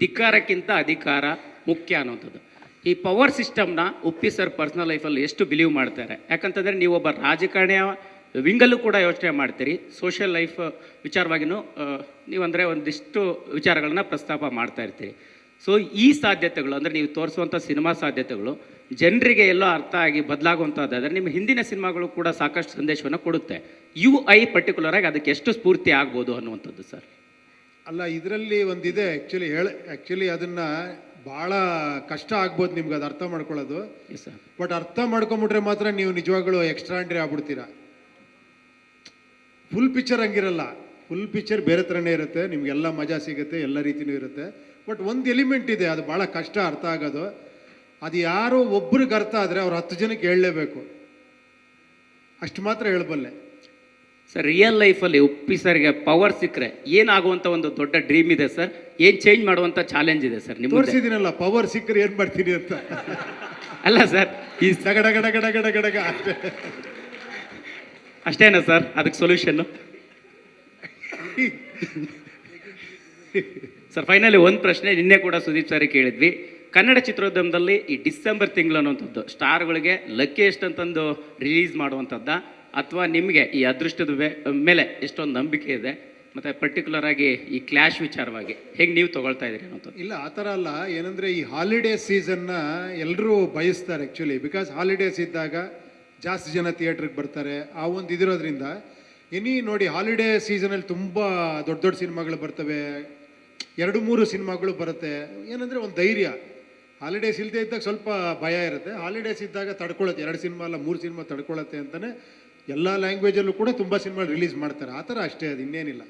ಧಿಕ್ಕಾರಕ್ಕಿಂತ ಅಧಿಕಾರ ಮುಖ್ಯ ಅನ್ನೋಂಥದ್ದು ಈ ಪವರ್ ಸಿಸ್ಟಮ್ನ ಉಪ್ಪಿ ಸರ್ ಪರ್ಸ್ನಲ್ ಲೈಫಲ್ಲಿ ಎಷ್ಟು ಬಿಲೀವ್ ಮಾಡ್ತಾರೆ? ಯಾಕಂತಂದರೆ ನೀವು ಒಬ್ಬ ರಾಜಕಾರಣಿಯ ವಿಂಗಲ್ಲೂ ಕೂಡ ಯೋಚನೆ ಮಾಡ್ತೀರಿ. ಸೋಷಿಯಲ್ ಲೈಫ್ ವಿಚಾರವಾಗಿಯೂ ನೀವಂದರೆ ಒಂದಿಷ್ಟು ವಿಚಾರಗಳನ್ನ ಪ್ರಸ್ತಾಪ ಮಾಡ್ತಾ ಇರ್ತೀರಿ. ಸೊ ಈ ಸಾಧ್ಯತೆಗಳು, ಅಂದರೆ ನೀವು ತೋರಿಸುವಂಥ ಸಿನಿಮಾ ಸಾಧ್ಯತೆಗಳು, ಜನರಿಗೆ ಎಲ್ಲೋ ಅರ್ಥ ಆಗಿ ಬದಲಾಗುವಂಥದ್ದಾದರೆ ನಿಮ್ಮ ಹಿಂದಿನ ಸಿನಿಮಾಗಳು ಕೂಡ ಸಾಕಷ್ಟು ಸಂದೇಶವನ್ನು ಕೊಡುತ್ತೆ. ಯು ಐ ಪರ್ಟಿಕ್ಯುಲರ್ ಆಗಿ ಅದಕ್ಕೆ ಎಷ್ಟು ಸ್ಫೂರ್ತಿ ಆಗ್ಬೋದು ಅನ್ನುವಂಥದ್ದು ಸರ್ ಅಲ್ಲ ಇದರಲ್ಲಿ ಒಂದಿದೆ. ಆ್ಯಕ್ಚುಲಿ ಹೇಳ ಆ್ಯಕ್ಚುಲಿ ಅದನ್ನು ಭಾಳ ಕಷ್ಟ ಆಗ್ಬೋದು ನಿಮ್ಗೆ ಅದು ಅರ್ಥ ಮಾಡ್ಕೊಳ್ಳೋದು. ಬಟ್ ಅರ್ಥ ಮಾಡ್ಕೊಂಬಿಟ್ರೆ ಮಾತ್ರ ನೀವು ನಿಜವಾಗ್ಲೂ ಎಕ್ಸ್ಟ್ರಾಂಡ್ರಿ ಆಗ್ಬಿಡ್ತೀರಾ? ಫುಲ್ ಪಿಕ್ಚರ್ ಹಂಗಿರಲ್ಲ. ಫುಲ್ ಪಿಕ್ಚರ್ ಬೇರೆ ಥರನೇ ಇರುತ್ತೆ. ನಿಮಗೆಲ್ಲ ಮಜಾ ಸಿಗುತ್ತೆ ಎಲ್ಲ ರೀತಿಯೂ ಇರುತ್ತೆ. ಬಟ್ ಒಂದು ಎಲಿಮೆಂಟ್ ಇದೆ ಅದು ಭಾಳ ಕಷ್ಟ ಅರ್ಥ ಆಗೋದು. ಅದು ಯಾರೋ ಒಬ್ರಿಗೆ ಅರ್ಥ ಆದರೆ ಅವ್ರು ಹತ್ತು ಜನಕ್ಕೆ ಹೇಳಲೇಬೇಕು. ಅಷ್ಟು ಮಾತ್ರ ಹೇಳಬಲ್ಲೆ. ಸರ್ ರಿಯಲ್ ಲೈಫಲ್ಲಿ ಉಪ್ಪಿ ಸರ್ಗೆ ಪವರ್ ಸಿಕ್ಕರೆ ಏನಾಗುವಂಥ ಒಂದು ದೊಡ್ಡ ಡ್ರೀಮ್ ಇದೆ ಸರ್ ಏನು ಚೇಂಜ್ ಮಾಡುವಂಥ ಚಾಲೆಂಜ್ ಇದೆ ಸರ್ ನಿಮ್ಮ? ತೋರಿಸಿದ್ದೀನಲ್ಲ ಪವರ್ ಸಿಕ್ಕರೆ ಏನು ಮಾಡ್ತೀನಿ ಅಂತ. ಅಲ್ಲ ಸರ್ ಈ ಗಡ ಗಡ ಗಡ ಗಡ ಅಷ್ಟೇ. ಅಷ್ಟೇನಾ ಸರ್ ಅದಕ್ಕೆ ಸೊಲ್ಯೂಷನ್ನು ಸರ್ ಫೈನಲಿ ಒಂದು ಪ್ರಶ್ನೆ ನಿನ್ನೆ ಕೂಡ ಸುದೀಪ್ ಸರ್ ಕೇಳಿದ್ವಿ. ಕನ್ನಡ ಚಿತ್ರೋದ್ಯಮದಲ್ಲಿ ಈ ಡಿಸೆಂಬರ್ ತಿಂಗಳು ಅನ್ನೋಂಥದ್ದು ಸ್ಟಾರ್ಗಳಿಗೆ ಲಕ್ಕಿಯೆಸ್ಟ್ ಅಂತಂದು ರಿಲೀಸ್ ಮಾಡುವಂಥದ್ದ. ಅಥವಾ ನಿಮಗೆ ಈ ಅದೃಷ್ಟದ ಮೇಲೆ ಎಷ್ಟೊಂದು ನಂಬಿಕೆ ಇದೆ, ಮತ್ತು ಪರ್ಟಿಕ್ಯುಲರ್ ಆಗಿ ಈ ಕ್ಲಾಶ್ ವಿಚಾರವಾಗಿ ಹೇಗೆ ನೀವು ತಗೊಳ್ತಾ ಇದ್ದೀರಿ ಅನ್ನೋದು? ಇಲ್ಲ, ಆ ಥರ ಅಲ್ಲ. ಏನಂದರೆ ಈ ಹಾಲಿಡೇ ಸೀಸನ್ನ ಎಲ್ಲರೂ ಬಯಸ್ತಾರೆ ಆ್ಯಕ್ಚುಲಿ ಬಿಕಾಸ್ ಹಾಲಿಡೇಸ್ ಇದ್ದಾಗ ಜಾಸ್ತಿ ಜನ ಥಿಯೇಟ್ರಿಗೆ ಬರ್ತಾರೆ. ಆ ಒಂದು ಇದಿರೋದ್ರಿಂದ ಎನಿ ನೋಡಿ ಹಾಲಿಡೇ ಸೀಸನಲ್ಲಿ ತುಂಬ ದೊಡ್ಡ ದೊಡ್ಡ ಸಿನಿಮಾಗಳು ಬರ್ತವೆ. ಎರಡು, ಮೂರು ಸಿನಿಮಾಗಳು ಬರುತ್ತೆ. ಏನಂದರೆ ಒಂದು ಧೈರ್ಯ. ಹಾಲಿಡೇಸ್ ಇಲ್ಲದೆ ಇದ್ದಾಗ ಸ್ವಲ್ಪ ಭಯ ಇರುತ್ತೆ. ಹಾಲಿಡೇಸ್ ಇದ್ದಾಗ ತಡ್ಕೊಳತ್ತೆ. ಎರಡು ಸಿನಿಮಾ ಅಲ್ಲ, ಮೂರು ಸಿನಿಮಾ ತಡ್ಕೊಳತ್ತೆ ಅಂತಲೇ ಎಲ್ಲ ಲ್ಯಾಂಗ್ವೇಜಲ್ಲೂ ಕೂಡ ತುಂಬ ಸಿನಿಮಾ ರಿಲೀಸ್ ಮಾಡ್ತಾರೆ. ಆ ಥರ ಅಷ್ಟೇ ಅದು ಇನ್ನೇನಿಲ್ಲ.